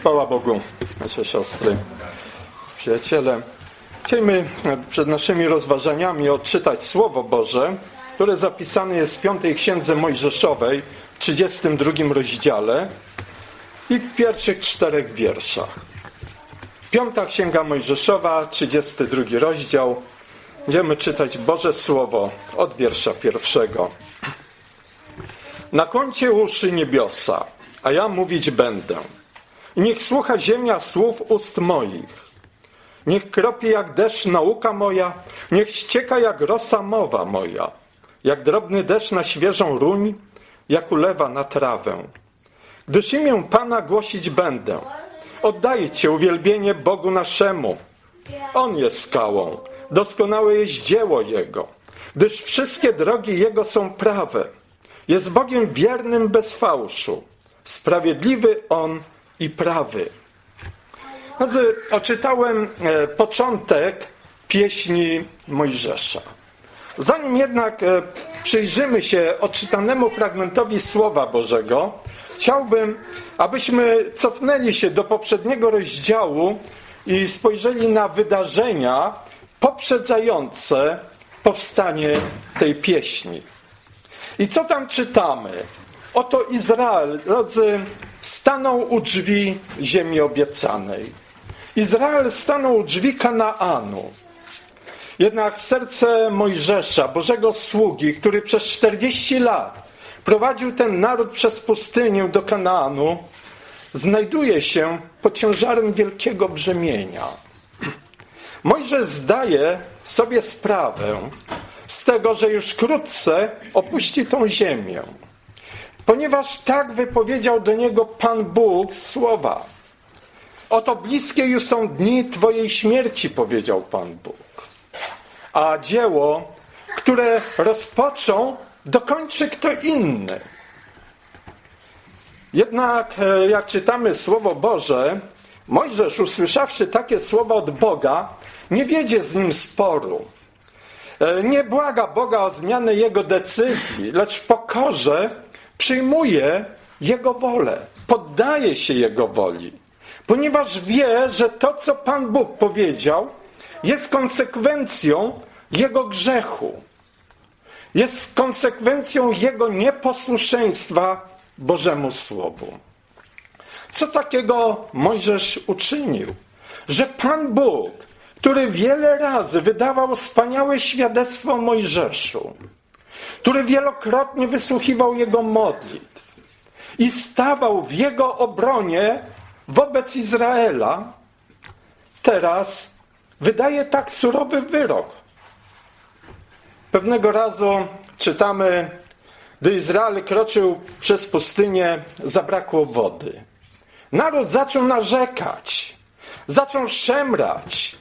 Chwała Bogu, nasze siostry, przyjaciele. Chcielibyśmy przed naszymi rozważaniami odczytać Słowo Boże, które zapisane jest w piątej księdze Mojżeszowej, w 32 rozdziale i w pierwszych czterech wierszach. Piąta księga Mojżeszowa, 32 rozdział. Będziemy czytać Boże Słowo od wiersza pierwszego. Nakłoncie uszy niebiosa, a ja mówić będę. I niech słucha ziemia słów ust moich. Niech kropie jak deszcz nauka moja, niech ścieka jak rosa mowa moja, jak drobny deszcz na świeżą ruń, jak ulewa na trawę. Gdyż imię Pana głosić będę. Oddajcie uwielbienie Bogu naszemu. On jest skałą, doskonałe jest dzieło Jego, gdyż wszystkie drogi Jego są prawe. Jest Bogiem wiernym bez fałszu, sprawiedliwy On i prawy. Drodzy, oczytałem e, początek pieśni Mojżesza. Zanim jednak e, przyjrzymy się odczytanemu fragmentowi Słowa Bożego, chciałbym, abyśmy cofnęli się do poprzedniego rozdziału i spojrzeli na wydarzenia poprzedzające powstanie tej pieśni. I co tam czytamy? Oto Izrael, drodzy, stanął u drzwi ziemi obiecanej. Izrael stanął u drzwi Kanaanu. Jednak serce Mojżesza, Bożego sługi, który przez 40 lat prowadził ten naród przez pustynię do Kanaanu, znajduje się pod ciężarem wielkiego brzemienia. Mojżesz zdaje sobie sprawę z tego, że już wkrótce opuści tą ziemię, ponieważ tak wypowiedział do niego Pan Bóg słowa. Oto bliskie już są dni Twojej śmierci, powiedział Pan Bóg. A dzieło, które rozpoczął, dokończy kto inny. Jednak, e, jak czytamy Słowo Boże, Mojżesz, usłyszawszy takie słowa od Boga, nie wiedzie z nim sporu. E, Nie błaga Boga o zmianę jego decyzji, lecz w pokorze przyjmuje jego wolę, poddaje się jego woli, ponieważ wie, że to, co Pan Bóg powiedział, jest konsekwencją jego grzechu, jest konsekwencją jego nieposłuszeństwa Bożemu Słowu. Co takiego Mojżesz uczynił? Że Pan Bóg, który wiele razy wydawał wspaniałe świadectwo Mojżeszu, który wielokrotnie wysłuchiwał jego modlitw i stawał w jego obronie wobec Izraela, teraz wydaje tak surowy wyrok. Pewnego razu czytamy, gdy Izrael kroczył przez pustynię, zabrakło wody. Naród zaczął narzekać, zaczął szemrać.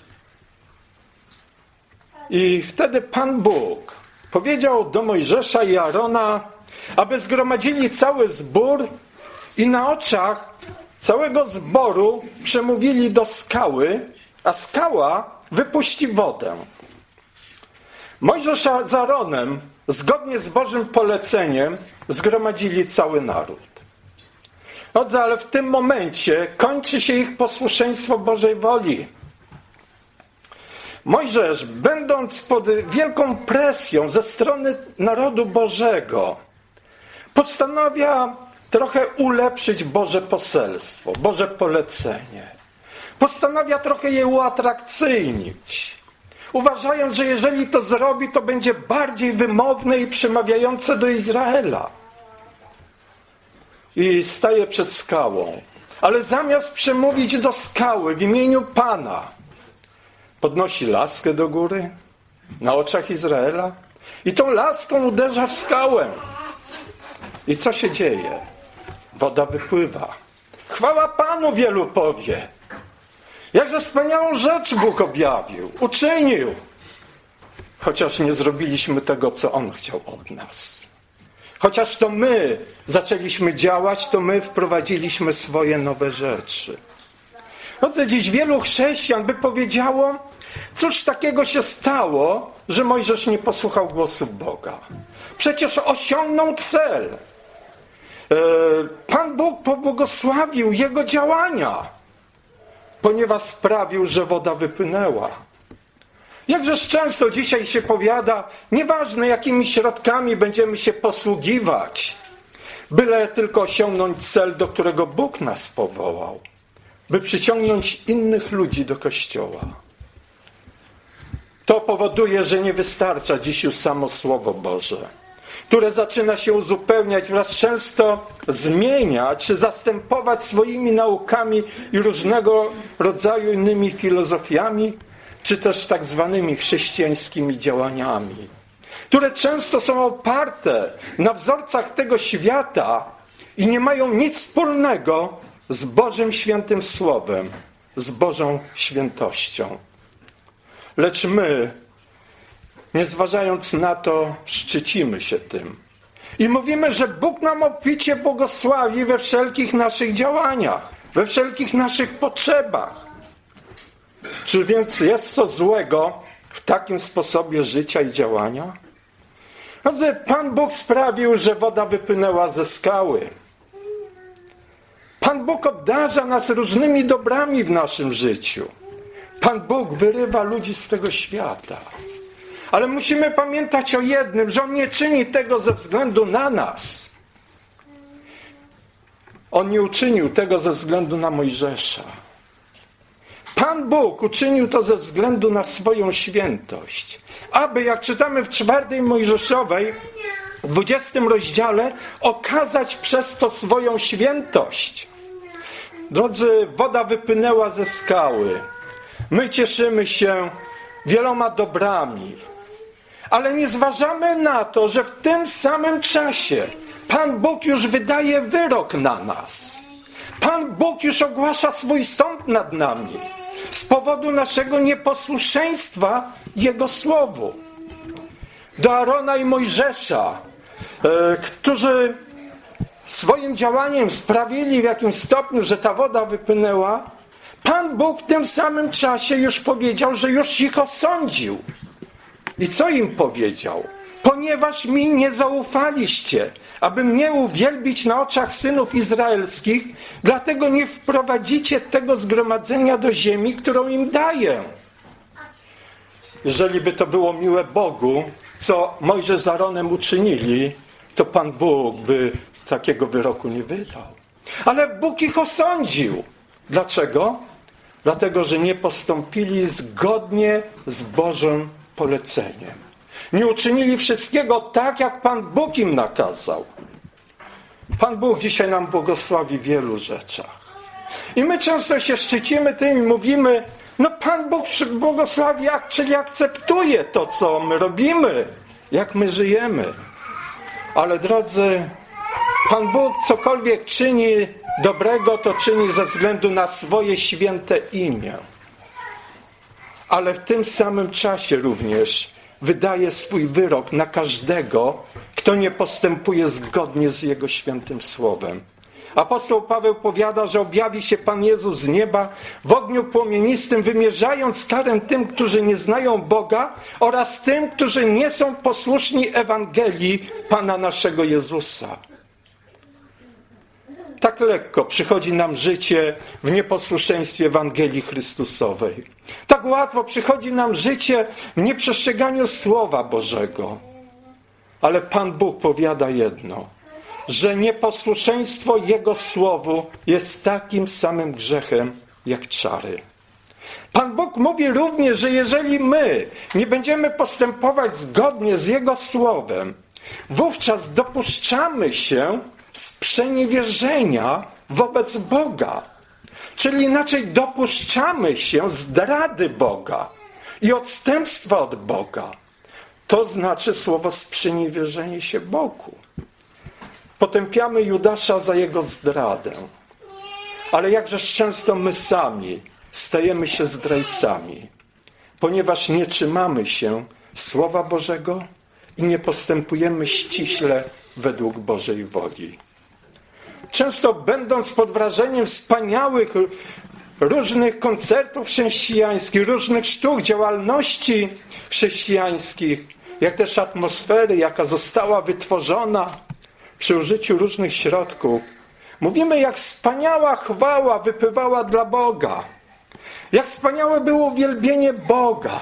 I wtedy Pan Bóg powiedział do Mojżesza i Arona, aby zgromadzili cały zbór i na oczach całego zboru przemówili do skały, a skała wypuści wodę. Mojżesz z Aaronem, zgodnie z Bożym poleceniem, zgromadzili cały naród. Drodzy, ale w tym momencie kończy się ich posłuszeństwo Bożej woli. Mojżesz, będąc pod wielką presją ze strony narodu Bożego, postanawia trochę ulepszyć Boże poselstwo, Boże polecenie. Postanawia trochę je uatrakcyjnić. Uważając, że jeżeli to zrobi, to będzie bardziej wymowne i przemawiające do Izraela. I staje przed skałą. Ale zamiast przemówić do skały w imieniu Pana, podnosi laskę do góry na oczach Izraela i tą laską uderza w skałę. I co się dzieje? Woda wypływa. Chwała Panu wielu powie. Jakże wspaniałą rzecz Bóg objawił, uczynił. Chociaż nie zrobiliśmy tego, co On chciał od nas. Chociaż to my zaczęliśmy działać, to my wprowadziliśmy swoje nowe rzeczy. Chodzę dziś wielu chrześcijan by powiedziało, cóż takiego się stało, że Mojżesz nie posłuchał głosu Boga. Przecież osiągnął cel. Pan Bóg pobłogosławił jego działania, ponieważ sprawił, że woda wypłynęła. Jakżeż często dzisiaj się powiada, nieważne jakimi środkami będziemy się posługiwać, byle tylko osiągnąć cel, do którego Bóg nas powołał, by przyciągnąć innych ludzi do Kościoła. To powoduje, że nie wystarcza dziś już samo Słowo Boże, które zaczyna się uzupełniać, wręcz często zmieniać, czy zastępować swoimi naukami i różnego rodzaju innymi filozofiami, czy też tak zwanymi chrześcijańskimi działaniami, które często są oparte na wzorcach tego świata i nie mają nic wspólnego z Bożym Świętym Słowem, z Bożą świętością. Lecz my, nie zważając na to, szczycimy się tym. I mówimy, że Bóg nam obficie błogosławi we wszelkich naszych działaniach, we wszelkich naszych potrzebach. Czy więc jest co złego w takim sposobie życia i działania? Pan Bóg sprawił, że woda wypłynęła ze skały. Pan Bóg obdarza nas różnymi dobrami w naszym życiu. Pan Bóg wyrywa ludzi z tego świata. Ale musimy pamiętać o jednym, że On nie czyni tego ze względu na nas. On nie uczynił tego ze względu na Mojżesza. Pan Bóg uczynił to ze względu na swoją świętość. Aby, jak czytamy w czwartej Mojżeszowej, w dwudziestym rozdziale, okazać przez to swoją świętość. Drodzy, woda wypłynęła ze skały. My cieszymy się wieloma dobrami, ale nie zważamy na to, że w tym samym czasie Pan Bóg już wydaje wyrok na nas. Pan Bóg już ogłasza swój sąd nad nami z powodu naszego nieposłuszeństwa Jego Słowu. Do Arona i Mojżesza, e, którzy swoim działaniem sprawili w jakimś stopniu, że ta woda wypłynęła, Pan Bóg w tym samym czasie już powiedział, że już ich osądził. I co im powiedział? Ponieważ mi nie zaufaliście, aby mnie uwielbić na oczach synów izraelskich, dlatego nie wprowadzicie tego zgromadzenia do ziemi, którą im daję. Jeżeli by to było miłe Bogu, co Mojżesz z Aaronem uczynili, to Pan Bóg by takiego wyroku nie wydał. Ale Bóg ich osądził. Dlaczego? Dlatego, że nie postąpili zgodnie z Bożym poleceniem. Nie uczynili wszystkiego tak, jak Pan Bóg im nakazał. Pan Bóg dzisiaj nam błogosławi w wielu rzeczach. I my często się szczycimy tym i mówimy, no Pan Bóg błogosławi, czyli akceptuje to, co my robimy, jak my żyjemy. Ale drodzy, Pan Bóg cokolwiek czyni dobrego, to czyni ze względu na swoje święte imię. Ale w tym samym czasie również wydaje swój wyrok na każdego, kto nie postępuje zgodnie z Jego świętym słowem. Apostoł Paweł powiada, że objawi się Pan Jezus z nieba w ogniu płomienistym, wymierzając karę tym, którzy nie znają Boga oraz tym, którzy nie są posłuszni Ewangelii Pana naszego Jezusa. Tak lekko przychodzi nam życie w nieposłuszeństwie Ewangelii Chrystusowej. Tak łatwo przychodzi nam życie w nieprzestrzeganiu Słowa Bożego. Ale Pan Bóg powiada jedno, że nieposłuszeństwo Jego Słowu jest takim samym grzechem jak czary. Pan Bóg mówi również, że jeżeli my nie będziemy postępować zgodnie z Jego Słowem, wówczas dopuszczamy się sprzeniewierzenia wobec Boga. Czyli inaczej dopuszczamy się zdrady Boga i odstępstwa od Boga. To znaczy słowo sprzeniewierzenie się Bogu. Potępiamy Judasza za jego zdradę. Ale jakżeż często my sami stajemy się zdrajcami, ponieważ nie trzymamy się Słowa Bożego i nie postępujemy ściśle według Bożej woli. Często będąc pod wrażeniem wspaniałych różnych koncertów chrześcijańskich, różnych sztuk, działalności chrześcijańskich, jak też atmosfery, jaka została wytworzona, przy użyciu różnych środków, mówimy, jak wspaniała chwała wypływała dla Boga. Jak wspaniałe było uwielbienie Boga.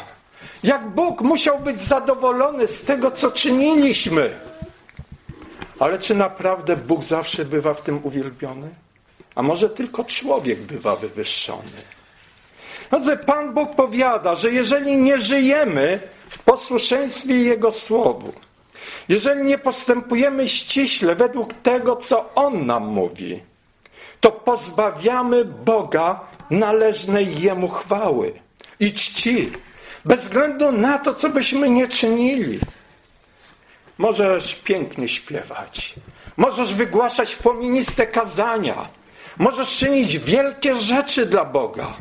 Jak Bóg musiał być zadowolony z tego, co czyniliśmy. Ale czy naprawdę Bóg zawsze bywa w tym uwielbiony? A może tylko człowiek bywa wywyższony? Drodzy, Pan Bóg powiada, że jeżeli nie żyjemy w posłuszeństwie Jego Słowu, jeżeli nie postępujemy ściśle według tego, co On nam mówi, to pozbawiamy Boga należnej Jemu chwały i czci, bez względu na to, co byśmy nie czynili. Możesz pięknie śpiewać, możesz wygłaszać płomieniste kazania, możesz czynić wielkie rzeczy dla Boga,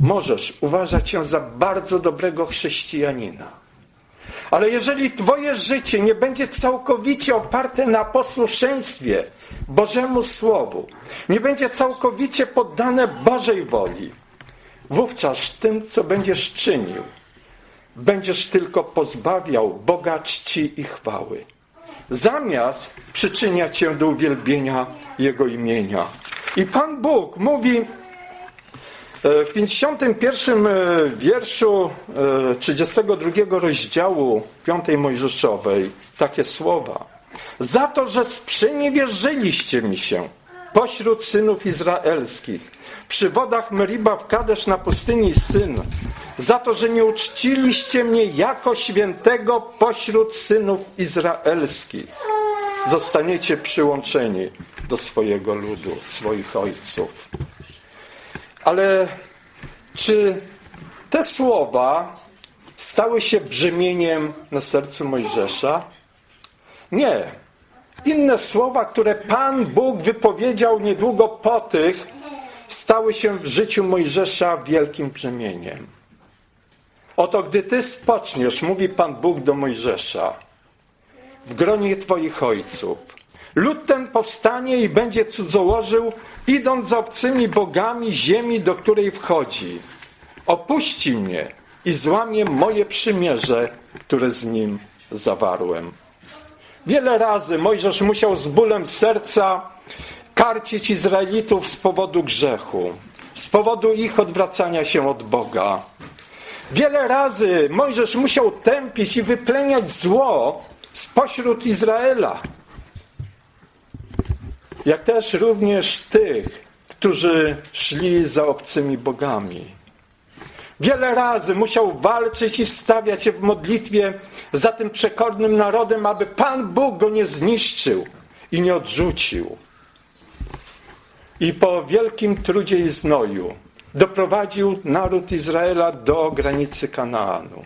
możesz uważać się za bardzo dobrego chrześcijanina. Ale jeżeli Twoje życie nie będzie całkowicie oparte na posłuszeństwie Bożemu Słowu, nie będzie całkowicie poddane Bożej woli, wówczas tym, co będziesz czynił, będziesz tylko pozbawiał Boga czci i chwały, zamiast przyczyniać się do uwielbienia Jego imienia. I Pan Bóg mówi e, w 51 e, wierszu e, 32 rozdziału 5 Mojżeszowej takie słowa. Za to, że sprzeniewierzyliście mi się pośród synów izraelskich, przy wodach Meriba w Kadesz na pustyni Syn, za to, że nie uczciliście mnie jako świętego pośród synów izraelskich, zostaniecie przyłączeni do swojego ludu, swoich ojców. Ale czy te słowa stały się brzemieniem na sercu Mojżesza? Nie. Inne słowa, które Pan Bóg wypowiedział niedługo po tych, stały się w życiu Mojżesza wielkim brzemieniem. Oto gdy ty spoczniesz, mówi Pan Bóg do Mojżesza, w gronie twoich ojców, lud ten powstanie i będzie cudzołożył, idąc za obcymi bogami ziemi, do której wchodzi. Opuści mnie i złamie moje przymierze, które z nim zawarłem. Wiele razy Mojżesz musiał z bólem serca karcić Izraelitów z powodu grzechu, z powodu ich odwracania się od Boga. Wiele razy Mojżesz musiał tępić i wypleniać zło spośród Izraela. Jak też również tych, którzy szli za obcymi bogami. Wiele razy musiał walczyć i wstawiać się w modlitwie za tym przekornym narodem, aby Pan Bóg go nie zniszczył i nie odrzucił. I po wielkim trudzie i znoju doprowadził naród Izraela do granicy Kanaanu.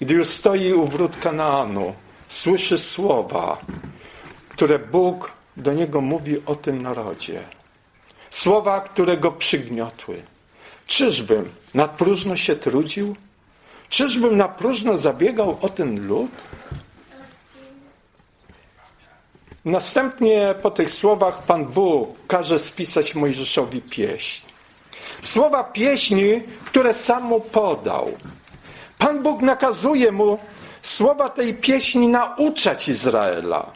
Gdy już stoi u wrót Kanaanu, słyszy słowa, które Bóg do niego mówi o tym narodzie. Słowa, które go przygniotły. Czyżbym na próżno się trudził? Czyżbym na próżno zabiegał o ten lud? Następnie po tych słowach Pan Bóg każe spisać Mojżeszowi pieśń. Słowa pieśni, które sam mu podał. Pan Bóg nakazuje mu słowa tej pieśni nauczać Izraela.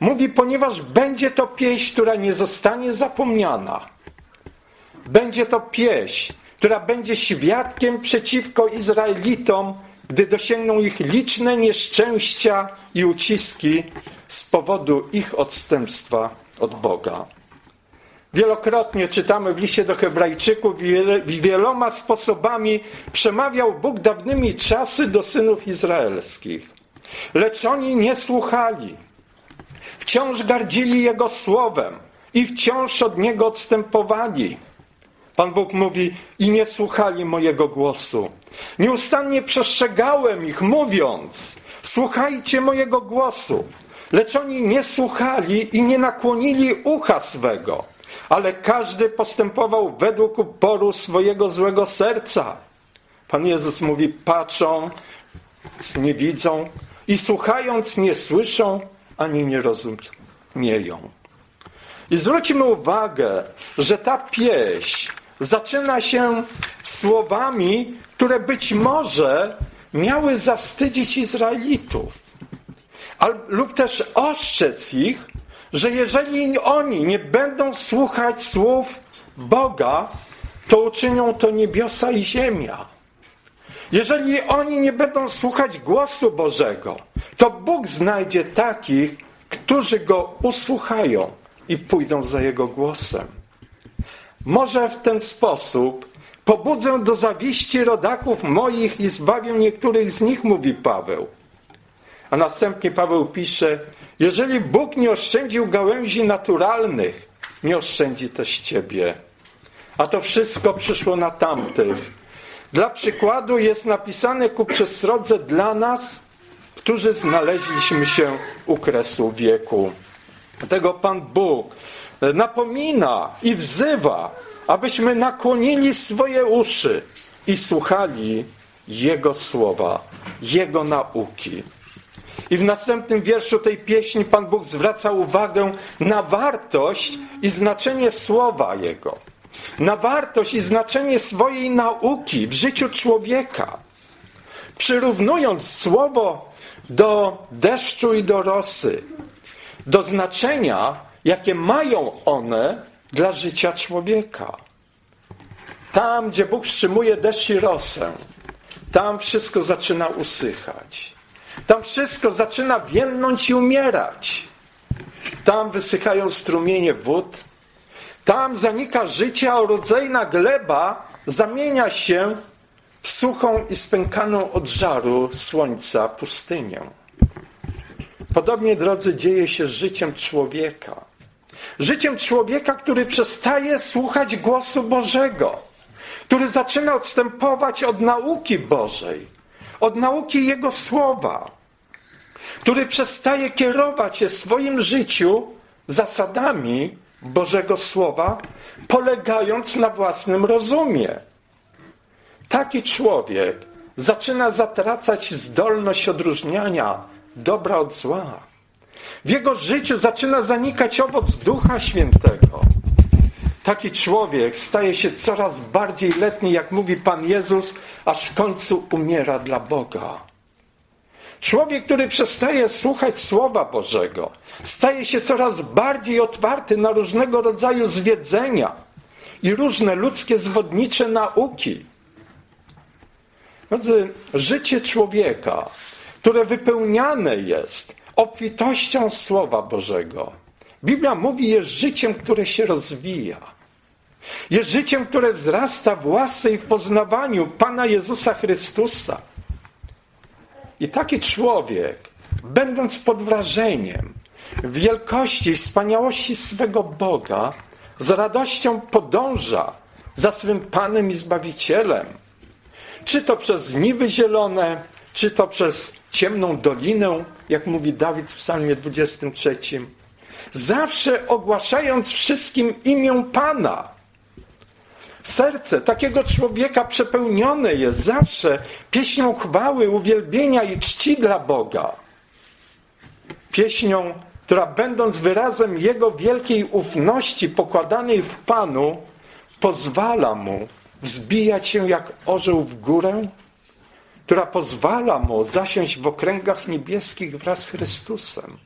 Mówi, ponieważ będzie to pieśń, która nie zostanie zapomniana. Będzie to pieśń, która będzie świadkiem przeciwko Izraelitom, gdy dosięgną ich liczne nieszczęścia i uciski z powodu ich odstępstwa od Boga. Wielokrotnie czytamy w liście do Hebrajczyków, wieloma sposobami przemawiał Bóg dawnymi czasy do synów izraelskich. Lecz oni nie słuchali. Wciąż gardzili Jego słowem i wciąż od Niego odstępowali. Pan Bóg mówi, i nie słuchali mojego głosu. Nieustannie przestrzegałem ich, mówiąc, słuchajcie mojego głosu. Lecz oni nie słuchali i nie nakłonili ucha swego, ale każdy postępował według uporu swojego złego serca. Pan Jezus mówi, patrzą, nie widzą i słuchając nie słyszą, ani nie rozumieją. I zwróćmy uwagę, że ta pieśń zaczyna się słowami, które być może miały zawstydzić Izraelitów. Lub też ostrzec ich, że jeżeli oni nie będą słuchać słów Boga, to uczynią to niebiosa i ziemia. Jeżeli oni nie będą słuchać głosu Bożego, to Bóg znajdzie takich, którzy go usłuchają i pójdą za jego głosem. Może w ten sposób pobudzę do zawiści rodaków moich i zbawię niektórych z nich, mówi Paweł. A następnie Paweł pisze, jeżeli Bóg nie oszczędził gałęzi naturalnych, nie oszczędzi też ciebie. A to wszystko przyszło na tamtych. Dla przykładu jest napisane ku przestrodze dla nas, którzy znaleźliśmy się u kresu wieku. Dlatego Pan Bóg napomina i wzywa, abyśmy nakłonili swoje uszy i słuchali Jego słowa, Jego nauki. I w następnym wierszu tej pieśni Pan Bóg zwraca uwagę na wartość i znaczenie słowa Jego. Na wartość i znaczenie swojej nauki w życiu człowieka. Przyrównując słowo do deszczu i do rosy, do znaczenia, jakie mają one dla życia człowieka. Tam, gdzie Bóg wstrzymuje deszcz i rosę, tam wszystko zaczyna usychać. Tam wszystko zaczyna więdnąć i umierać. Tam wysychają strumienie wód. Tam zanika życie, a rodzajna gleba zamienia się w suchą i spękaną od żaru słońca pustynię. Podobnie, drodzy, dzieje się z życiem człowieka. Życiem człowieka, który przestaje słuchać głosu Bożego, który zaczyna odstępować od nauki Bożej, od nauki Jego słowa, który przestaje kierować się w swoim życiu zasadami Bożego Słowa, polegając na własnym rozumie. Taki człowiek zaczyna zatracać zdolność odróżniania dobra od zła. W jego życiu zaczyna zanikać owoc Ducha Świętego. Taki człowiek staje się coraz bardziej letni, jak mówi Pan Jezus, aż w końcu umiera dla Boga. Człowiek, który przestaje słuchać Słowa Bożego, staje się coraz bardziej otwarty na różnego rodzaju zwiedzenia i różne ludzkie zwodnicze nauki. Drodzy, życie człowieka, które wypełniane jest obfitością Słowa Bożego, Biblia mówi, jest życiem, które się rozwija. Jest życiem, które wzrasta w łasce i w poznawaniu Pana Jezusa Chrystusa. I taki człowiek, będąc pod wrażeniem wielkości i wspaniałości swego Boga, z radością podąża za swym Panem i Zbawicielem. Czy to przez niwy zielone, czy to przez ciemną dolinę, jak mówi Dawid w psalmie 23. Zawsze ogłaszając wszystkim imię Pana. Serce takiego człowieka przepełnione jest zawsze pieśnią chwały, uwielbienia i czci dla Boga. Pieśnią, która będąc wyrazem Jego wielkiej ufności pokładanej w Panu, pozwala Mu wzbijać się jak orzeł w górę, która pozwala Mu zasiąść w okręgach niebieskich wraz z Chrystusem.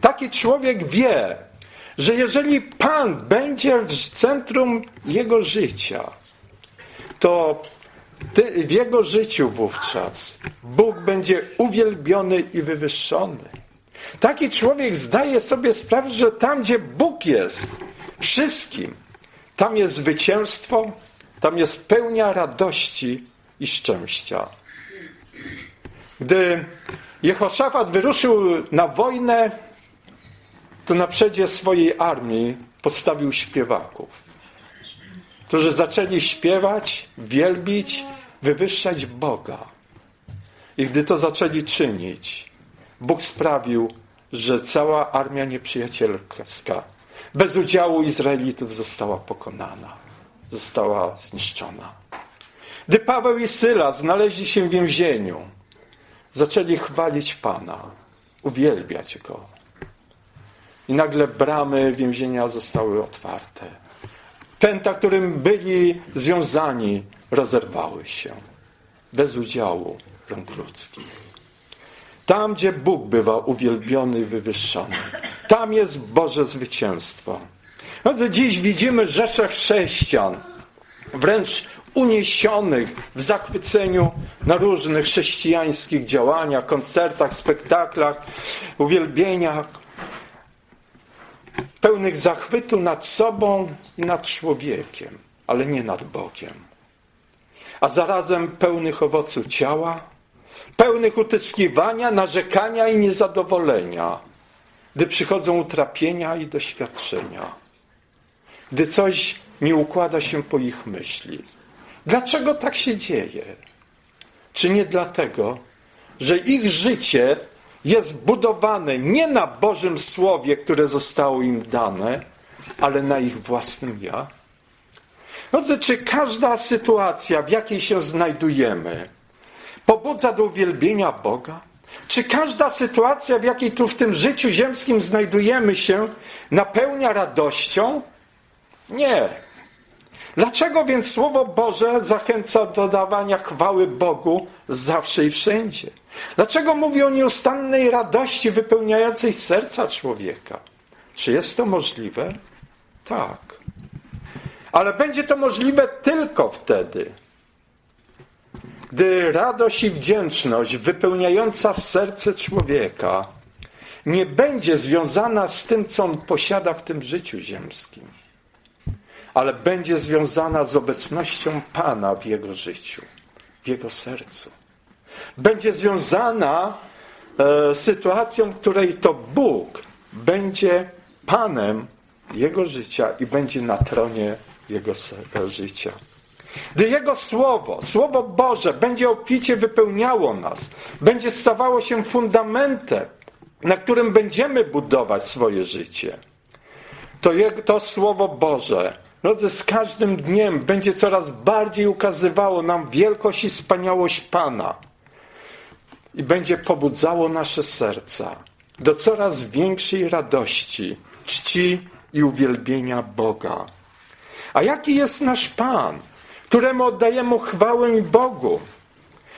Taki człowiek wie, że jeżeli Pan będzie w centrum jego życia, to w jego życiu wówczas Bóg będzie uwielbiony i wywyższony. Taki człowiek zdaje sobie sprawę, że tam, gdzie Bóg jest, wszystkim, tam jest zwycięstwo, tam jest pełnia radości i szczęścia. Gdy Jehoszafat wyruszył na wojnę, to na przedzie swojej armii postawił śpiewaków, którzy zaczęli śpiewać, wielbić, wywyższać Boga. I gdy to zaczęli czynić, Bóg sprawił, że cała armia nieprzyjacielska bez udziału Izraelitów została pokonana, została zniszczona. Gdy Paweł i Syla znaleźli się w więzieniu, zaczęli chwalić Pana, uwielbiać Go i nagle bramy więzienia zostały otwarte. Pęta, którym byli związani, rozerwały się. Bez udziału rąk ludzkich. Tam, gdzie Bóg bywa uwielbiony i wywyższony. Tam jest Boże zwycięstwo. Drodzy, dziś widzimy rzesze chrześcijan, wręcz uniesionych w zachwyceniu na różnych chrześcijańskich działaniach, koncertach, spektaklach, uwielbieniach, pełnych zachwytu nad sobą i nad człowiekiem, ale nie nad Bogiem. A zarazem pełnych owoców ciała, pełnych utyskiwania, narzekania i niezadowolenia, gdy przychodzą utrapienia i doświadczenia, gdy coś nie układa się po ich myśli. Dlaczego tak się dzieje? Czy nie dlatego, że ich życie jest budowane nie na Bożym Słowie, które zostało im dane, ale na ich własnym ja? Drodzy, czy każda sytuacja, w jakiej się znajdujemy, pobudza do uwielbienia Boga? Czy każda sytuacja, w jakiej tu w tym życiu ziemskim znajdujemy się, napełnia radością? Nie. Dlaczego więc Słowo Boże zachęca do dawania chwały Bogu zawsze i wszędzie? Dlaczego mówi o nieustannej radości wypełniającej serca człowieka? Czy jest to możliwe? Tak. Ale będzie to możliwe tylko wtedy, gdy radość i wdzięczność wypełniająca serce człowieka nie będzie związana z tym, co on posiada w tym życiu ziemskim, ale będzie związana z obecnością Pana w jego życiu, w jego sercu. Będzie związana e, z sytuacją, w której to Bóg będzie Panem jego życia i będzie na tronie jego se- życia. Gdy Jego Słowo, Słowo Boże będzie obficie wypełniało nas, będzie stawało się fundamentem, na którym będziemy budować swoje życie, to, Jego, to Słowo Boże, drodzy, z każdym dniem będzie coraz bardziej ukazywało nam wielkość i wspaniałość Pana i będzie pobudzało nasze serca do coraz większej radości, czci i uwielbienia Boga. A jaki jest nasz Pan, któremu oddajemy chwałę i Bogu?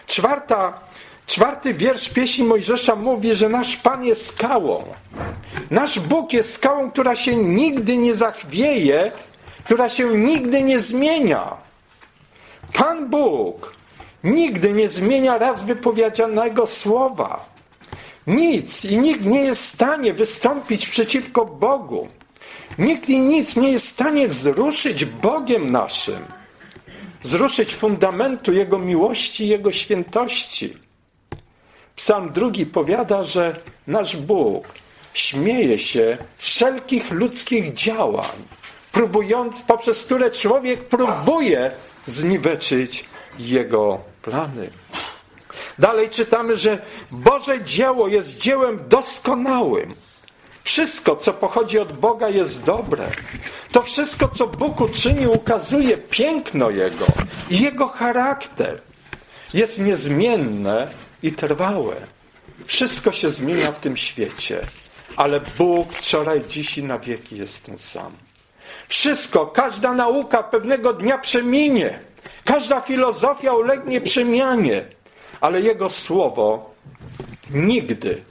Czwarta, czwarty wiersz pieśni Mojżesza mówi, że nasz Pan jest skałą. Nasz Bóg jest skałą, która się nigdy nie zachwieje, która się nigdy nie zmienia. Pan Bóg nigdy nie zmienia raz wypowiedzianego słowa. Nic i nikt nie jest w stanie wystąpić przeciwko Bogu. Nikt i nic nie jest w stanie wzruszyć Bogiem naszym, wzruszyć fundamentu Jego miłości Jego świętości. Psalm drugi powiada, że nasz Bóg śmieje się wszelkich ludzkich działań, próbując, poprzez które człowiek próbuje zniweczyć Jego plany. Dalej czytamy, że Boże dzieło jest dziełem doskonałym. Wszystko, co pochodzi od Boga, jest dobre. To wszystko, co Bóg uczyni, ukazuje piękno Jego i Jego charakter. Jest niezmienne i trwałe. Wszystko się zmienia w tym świecie, ale Bóg wczoraj, dziś i na wieki jest ten sam. Wszystko, każda nauka pewnego dnia przeminie, każda filozofia ulegnie przemianie, ale Jego słowo nigdy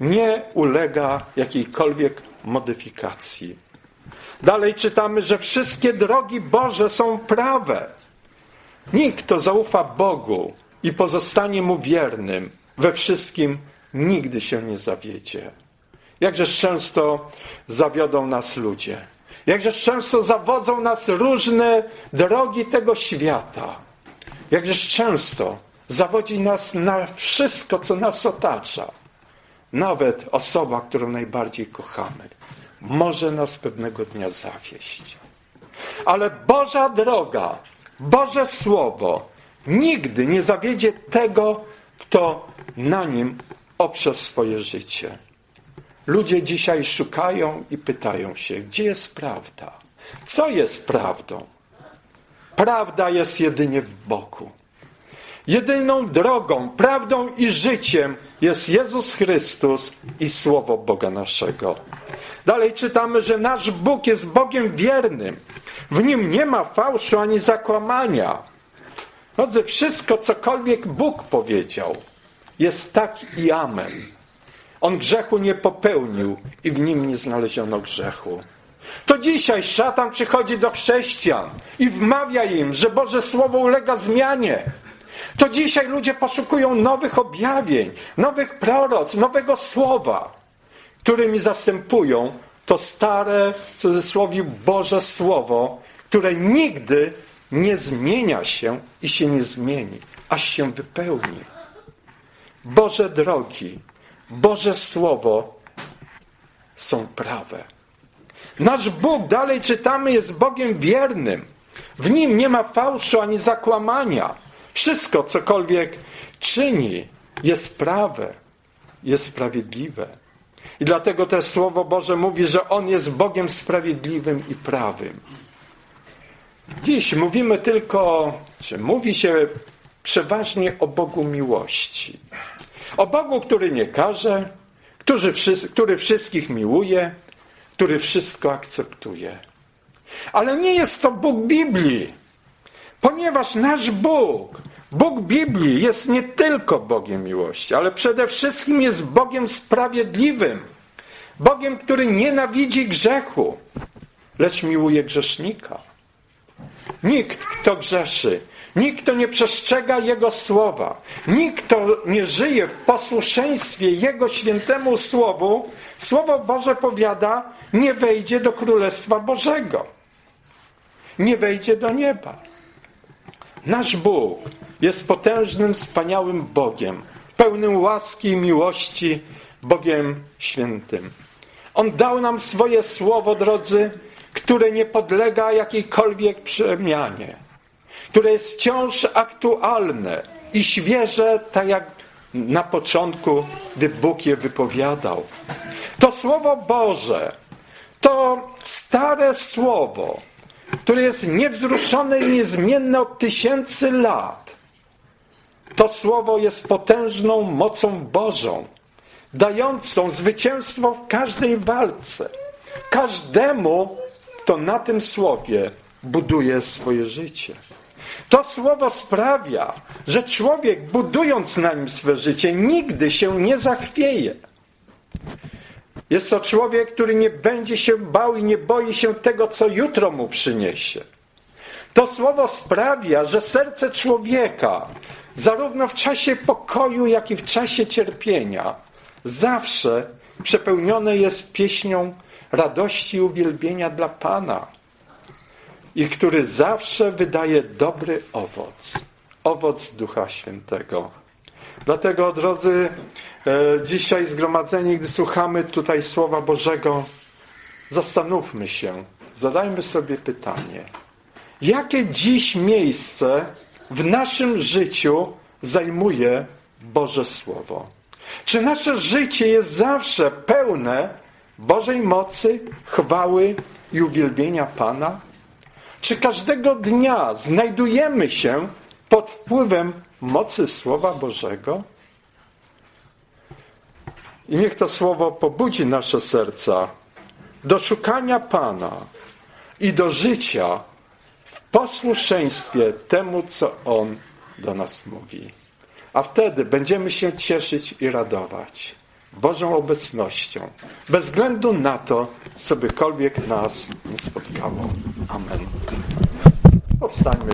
nie ulega jakiejkolwiek modyfikacji. Dalej czytamy, że wszystkie drogi Boże są prawe. Nikt, kto zaufa Bogu i pozostanie Mu wiernym we wszystkim, nigdy się nie zawiedzie. Jakżeż często zawiodą nas ludzie. Jakżeż często zawodzą nas różne drogi tego świata. Jakżeż często zawodzi nas na wszystko, co nas otacza. Nawet osoba, którą najbardziej kochamy, może nas pewnego dnia zawieść. Ale Boża droga, Boże Słowo nigdy nie zawiedzie tego, kto na nim oprze swoje życie. Ludzie dzisiaj szukają i pytają się, gdzie jest prawda? Co jest prawdą? Prawda jest jedynie w Bogu. Jedyną drogą, prawdą i życiem jest Jezus Chrystus i Słowo Boga naszego. Dalej czytamy, że nasz Bóg jest Bogiem wiernym. W nim nie ma fałszu ani zakłamania. Drodzy, wszystko, cokolwiek Bóg powiedział, jest tak i amen. On grzechu nie popełnił i w nim nie znaleziono grzechu. To dzisiaj szatan przychodzi do chrześcijan i wmawia im, że Boże Słowo ulega zmianie. To dzisiaj ludzie poszukują nowych objawień, nowych proroc, nowego słowa, którymi zastępują to stare, w cudzysłowie, Boże Słowo, które nigdy nie zmienia się i się nie zmieni, aż się wypełni. Boże drogi, Boże Słowo są prawe. Nasz Bóg, dalej czytamy, jest Bogiem wiernym. W Nim nie ma fałszu ani zakłamania. Wszystko, cokolwiek czyni, jest prawe, jest sprawiedliwe. I dlatego też Słowo Boże mówi, że On jest Bogiem sprawiedliwym i prawym. Dziś mówimy tylko, czy mówi się przeważnie o Bogu miłości. O Bogu, który nie każe, który, który wszystkich miłuje, który wszystko akceptuje. Ale nie jest to Bóg Biblii, ponieważ nasz Bóg, Bóg Biblii jest nie tylko Bogiem miłości, ale przede wszystkim jest Bogiem sprawiedliwym. Bogiem, który nienawidzi grzechu, lecz miłuje grzesznika. Nikt, kto grzeszy, nikt, kto nie przestrzega Jego słowa, nikt, kto nie żyje w posłuszeństwie Jego świętemu słowu, Słowo Boże powiada, nie wejdzie do Królestwa Bożego. Nie wejdzie do nieba. Nasz Bóg jest potężnym, wspaniałym Bogiem, pełnym łaski i miłości, Bogiem świętym. On dał nam swoje słowo, drodzy, które nie podlega jakiejkolwiek przemianie, które jest wciąż aktualne i świeże, tak jak na początku, gdy Bóg je wypowiadał. To Słowo Boże, to stare Słowo, które jest niewzruszone i niezmienne od tysięcy lat. To Słowo jest potężną mocą Bożą, dającą zwycięstwo w każdej walce. Każdemu, kto na tym Słowie buduje swoje życie. To słowo sprawia, że człowiek, budując na nim swe życie, nigdy się nie zachwieje. Jest to człowiek, który nie będzie się bał i nie boi się tego, co jutro mu przyniesie. To słowo sprawia, że serce człowieka, zarówno w czasie pokoju, jak i w czasie cierpienia, zawsze przepełnione jest pieśnią radości i uwielbienia dla Pana i który zawsze wydaje dobry owoc, owoc Ducha Świętego. Dlatego, drodzy, e, dzisiaj zgromadzeni, gdy słuchamy tutaj Słowa Bożego, zastanówmy się, zadajmy sobie pytanie, jakie dziś miejsce w naszym życiu zajmuje Boże Słowo? Czy nasze życie jest zawsze pełne Bożej mocy, chwały i uwielbienia Pana? Czy każdego dnia znajdujemy się pod wpływem mocy Słowa Bożego? I niech to Słowo pobudzi nasze serca do szukania Pana i do życia w posłuszeństwie temu, co On do nas mówi. A wtedy będziemy się cieszyć i radować Bożą obecnością, bez względu na to, co bykolwiek nas nie spotkało. Amen. Powstańmy.